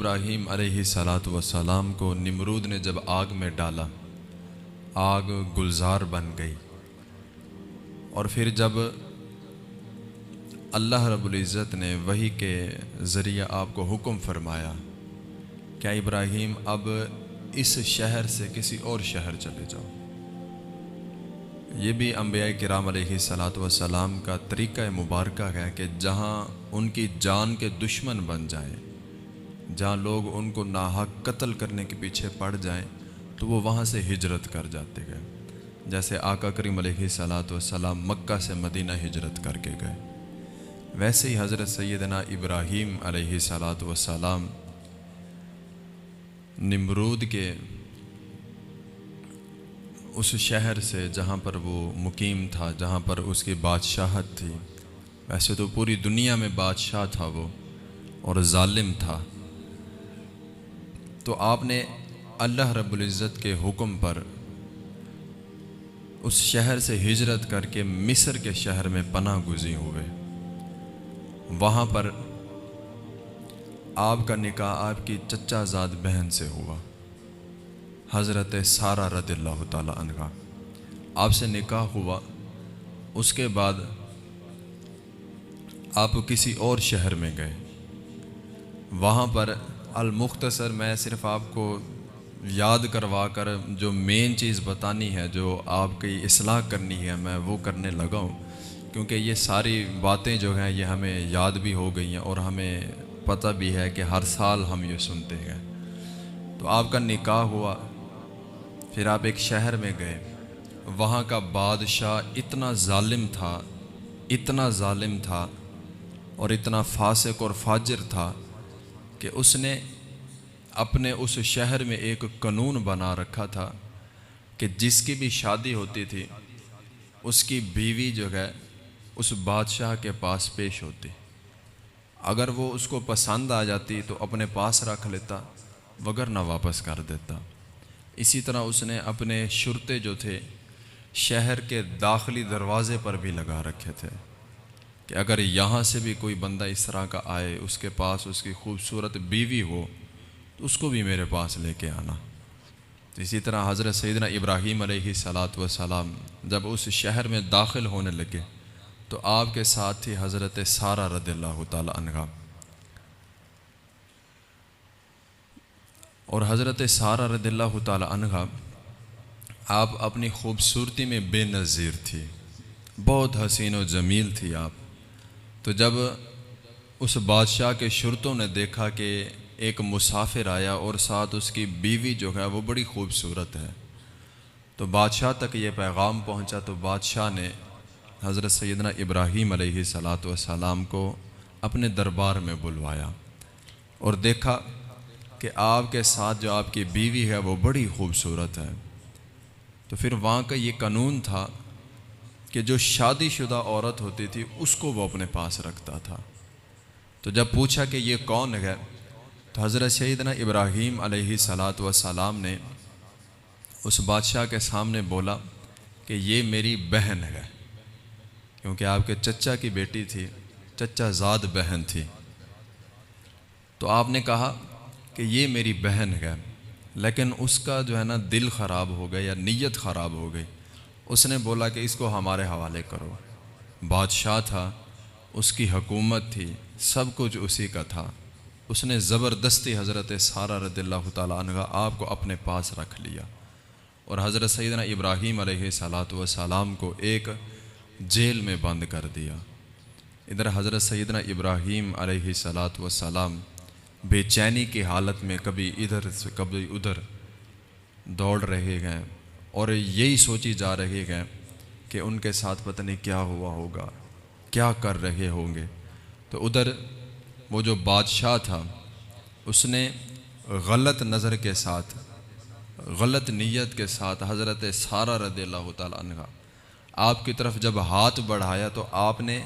इब्राहीम सलात वसलाम को निमरूद ने जब आग में डाला, आग गुलजार बन गई। और फिर जब अल्लाह रब्ज़त ने वही के ज़रिए आपको हुक्म फरमाया, क्या इब्राहीम, अब इस शहर से किसी और शहर चले जाओ? ये भी अम्बिया कराम सलात वसलाम का तरीक़ा मुबारक है कि जहाँ उनकी जान के दुश्मन बन जाए। जहाँ लोग उनको नाहक कत्ल करने के पीछे पड़ जाएँ तो वो वहाँ से हिजरत कर जाते गए। जैसे आका करीम सलात वसलाम मक्का से मदीना हिजरत करके गए। वैसे ही हज़रत सैदना इब्राहीम सलात वसलाम नमरूद के उस शहर से, जहाँ पर वो मुकीम था, जहाँ पर उसकी बादशाहत थी, वैसे तो पूरी दुनिया में बादशाह था वो और ालिम था। तो आपने अल्लाह रब्ज़त के हुक्म पर उस शहर से हिजरत करके मिस्र के शहर में पनाह गुजी हुए। वहाँ पर आपका निकाह आपकी चचा ज़ाद बहन से हुआ। हज़रत सारा रदिल्ला तनहा आपसे निकाह हुआ। उसके बाद आप किसी और शहर में गए। वहाँ पर अलमुख्तसर, मैं सिर्फ़ आपको याद करवा कर जो मेन चीज़ बतानी है, जो आपकी असलाह करनी है, मैं वो करने लगा हूँ। क्योंकि ये सारी बातें जो हैं, ये हमें याद भी हो गई हैं और हमें पता भी है कि हर साल हम ये सुनते हैं। तो आपका निकाह हुआ, फिर आप एक शहर में गए। वहाँ का बादशाह इतना ालिम था, इतना ालिम था और इतना फासिक और फाजिर था कि उसने अपने उस शहर में एक कानून बना रखा था कि जिसकी भी शादी होती थी, उसकी बीवी जो है, उस बादशाह के पास पेश होती। अगर वो उसको पसंद आ जाती तो अपने पास रख लेता वगर ना वापस कर देता। इसी तरह उसने अपने शुरते जो थे, शहर के दाखिली दरवाज़े पर भी लगा रखे थे। कि अगर यहाँ से भी कोई बंदा इस तरह का आए, उसके पास उसकी खूबसूरत बीवी हो तो उसको भी मेरे पास लेके आना। तो इसी तरह हज़रत सैदना इब्राहीम सलात वसलाम जब उस शहर में दाखिल होने लगे तो आपके साथ ही हज़रत सारा रदल्ला तनहा और हज़रत सारा रदल्ला तनहा आप अपनी खूबसूरती में बेनज़ीर थी, बहुत हसीन व जमील थी आप। तो जब उस बादशाह के शुरतों ने देखा कि एक मुसाफिर आया और साथ उसकी बीवी जो है वो बड़ी खूबसूरत है तो बादशाह तक ये पैगाम पहुँचा। तो बादशाह ने हज़रत सैदना इब्राहीम सलात को अपने दरबार में बुलवाया और देखा कि आपके साथ जो आपकी बीवी है वो बड़ी खूबसूरत है। तो फिर वहाँ का ये कानून था कि जो शादीशुदा औरत होती थी, उसको वो अपने पास रखता था। तो जब पूछा कि ये कौन है तो हज़रत सैदना इब्राहीम सलात सलाम ने उस बादशाह के सामने बोला कि ये मेरी बहन है, क्योंकि आपके चचा की बेटी थी चचा ज़ाद बहन थी। तो आपने कहा कि ये मेरी बहन है, लेकिन उसका जो है ना दिल ख़राब हो गया या नीयत ख़राब हो गई। उसने बोला कि इसको हमारे हवाले करो। बादशाह था, उसकी हकूमत थी, सब कुछ उसी का था। उसने ज़बरदस्ती हज़रत सारा रदल्ला तह आपको अपने पास रख लिया। और हज़रत सैदना इब्राहीम सलात वसलाम को एक जेल में बंद कर दिया। इधर हज़रत सैदना इब्राहीम सलात वसलाम बेचैनी की हालत में कभी इधर से कभी उधर दौड़ रहे हैं। और यही सोची जा रही है कि उनके साथ पता नहीं क्या हुआ होगा, क्या कर रहे होंगे। तो उधर वो जो बादशाह था, उसने गलत नज़र के साथ, गलत नीयत के साथ हज़रत सारा रदील्ला तह आपकी तरफ़ जब हाथ बढ़ाया तो आपने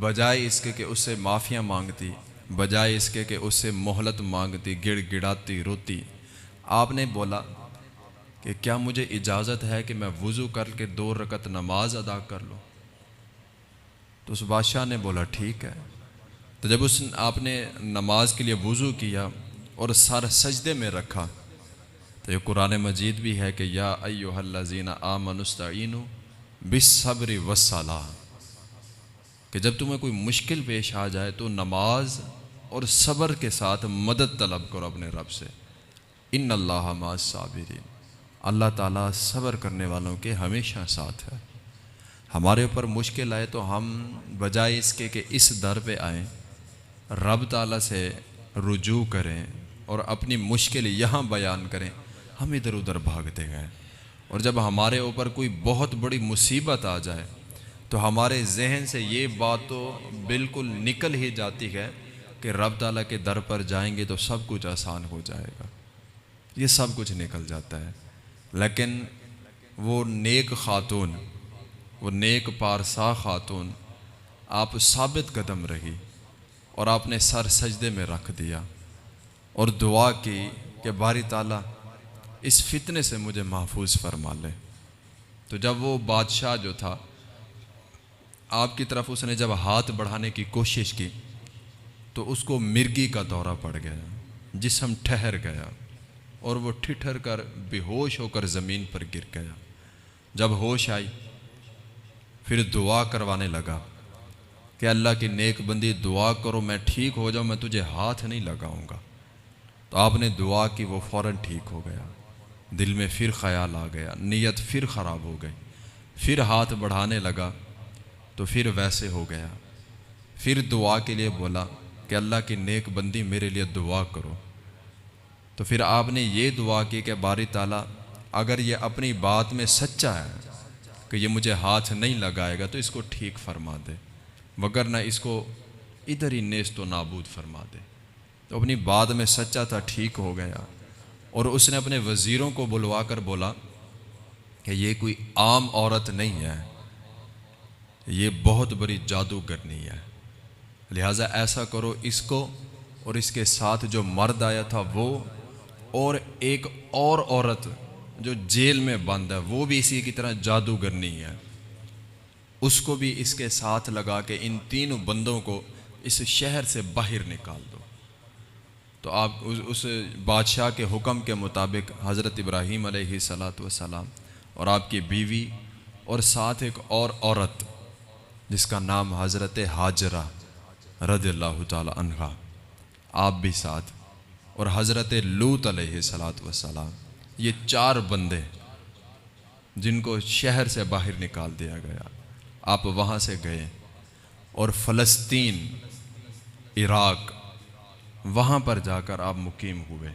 बजाय इसके कि उससे माफ़ियाँ मांगती, बजाय इसके कि उससे मोहलत मांगती गिड़ गिड़ाती रोती, आपने बोला कि क्या मुझे इजाज़त है कि मैं वज़ू करके दो रकत नमाज़ अदा कर लूँ? तो उस बादशाह ने बोला, ठीक है। तो जब उस आपने नमाज़ के लिए वज़ू किया और सर सजदे में रखा तो ये कुरान मजीद भी है कि या अयोहल्लाजीना आमनुस्ताइनु बिसब्र वसला कि जब तुम्हें कोई मुश्किल पेश आ जाए तो नमाज़ और सब्र के साथ मदद तलब करो अपने रब से। इन अल्लाह साबिरीन। अल्लाह ताला सब्र करने वालों के हमेशा साथ है। हमारे ऊपर मुश्किल आए तो हम बजाय इसके कि इस दर पे आए, रब ताला से रुजू करें और अपनी मुश्किल यहाँ बयान करें, हम इधर उधर भागते गए और जब हमारे ऊपर कोई बहुत बड़ी मुसीबत आ जाए तो हमारे जहन से ये बात तो बिल्कुल निकल ही जाती है कि रब ताला के दर पर जाएँगे तो सब कुछ आसान हो जाएगा। ये सब कुछ निकल जाता है। लेकिन वो नेक खातून, वो नेक पारसा खातून आप साबित कदम रही और आपने सर सजदे में रख दिया और दुआ की कि बारी ताला इस फितने से मुझे महफूज फरमा ले। तो जब वो बादशाह जो था, आपकी तरफ़ उसने जब हाथ बढ़ाने की कोशिश की तो उसको मिर्गी का दौरा पड़ गया, जिसम ठहर गया। और वो ठिठर कर बेहोश होकर ज़मीन पर गिर गया। जब होश आई, फिर दुआ करवाने लगा कि अल्लाह की नेक बंदी, दुआ करो, मैं ठीक हो जाऊँ, मैं तुझे हाथ नहीं लगाऊँगा। तो आपने दुआ की, वो फ़ौर ठीक हो गया। दिल में फिर ख्याल आ गया, नीयत फिर ख़राब हो गई। फिर हाथ बढ़ाने लगा तो फिर वैसे हो गया। फिर दुआ के लिए बोला कि अल्लाह की नेक बंदी मेरे लिए दुआ करो। तो फिर आपने ये दुआ की कि बारी ताला, अगर ये अपनी बात में सच्चा है कि ये मुझे हाथ नहीं लगाएगा तो इसको ठीक फरमा दे मगर ना इसको इधर ही नेस तो नाबूद फरमा दे। तो अपनी बात में सच्चा था, ठीक हो गया। और उसने अपने वज़ीरों को बुलवा कर बोला कि ये कोई आम औरत नहीं है, ये बहुत बड़ी जादूगरनी है। लिहाजा ऐसा करो, इसको और इसके साथ जो मर्द आया था, वो और एक और औरत जो जेल में बंद है वो भी इसी की तरह जादूगरनी है। उसको भी इसके साथ लगा के इन तीनों बंदों को इस शहर से बाहर निकाल दो। तो आप उस, उस बादशाह के हुक्म के मुताबिक हज़रत इब्राहीम सलात वसलाम और आपकी बीवी और साथ एक और औरत जिसका नाम हज़रत हाजरा रद अल्लाह आप भी साथ और हज़रत लूत सलात वसलाम ये चार बंदे जिनको शहर से बाहर निकाल दिया गया। आप वहाँ से गए और फ़लस्तीन, इराक़, वहाँ पर जाकर आप मुकीम हुए।